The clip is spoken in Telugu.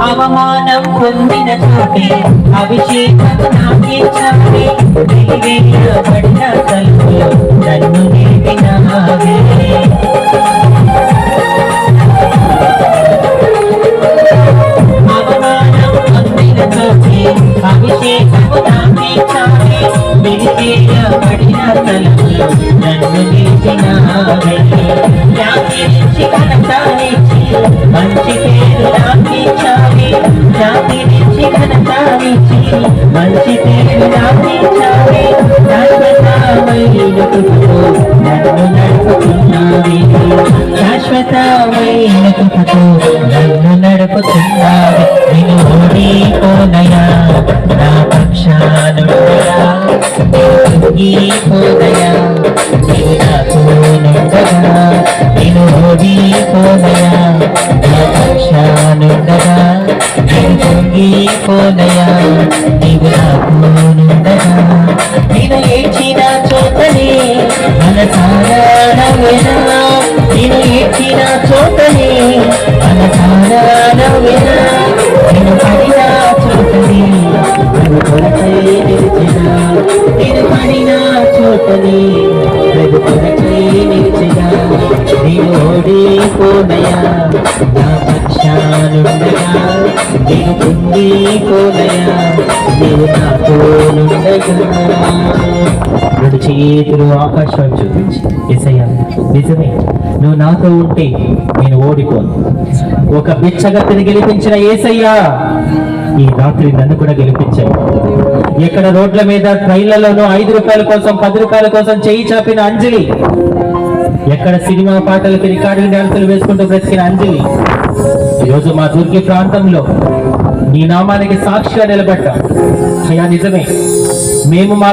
అవమానం పొందిన చోటే అభిషేకం నాకించావే పడిన తలుపులో నన్ను నిలిపినావే అవమానం పొందిన చోటే అభిషేకము నాకించావే పడిన తలుపులో నన్ను నిలిపినావే మంచి పేరు నాకించావే శాశ్వతమైన కృపతో నన్ను నడుపుతున్నావే నేను ఓడిపోనయా నా పక్షానుడయా పోదయా నాకు నుండగా నేను పొంగిపోనయా నీవు నాకు నుండగా నేను ఏడ్చిన చోటనే మనసారాడవేనా నేను ఏడ్చిన చోటనే మనసారాడవేనా నేను పడిన చోటనే నన్ను కొరకై నిలిచిన? నేను పడిన చోటనే నన్ను నిలిచిన? నేను ఓడిపోనయా నా పక్షానుండగా నేను పొంగిపోనయా నీవు నాతో రెండు చేతులు ఆకాశం చూపించి ఎసయ్యా నిజమే. నువ్వు నాతో ఉంటే నేను ఓడిపోను. ఒక బిచ్చగత్తిని గెలిపించిన ఏసయ్యా ఈ రాత్రి నన్ను కూడా గెలిపించాయి ఎక్కడ రోడ్ల మీద ట్రైన్లలోనూ ఐదు రూపాయల కోసం పది రూపాయల కోసం చేయి చాపిన అంజలి ఎక్కడ సినిమా పాటలకి రికార్డింగ్ డాన్సులు వేసుకుంటూ బ్రతికిన అంజలి ఈరోజు మా దుర్గి ప్రాంతంలో నీ నామానికి సాక్షిగా నిలబడ్డా. అయ్యా నిజమే. మేము మా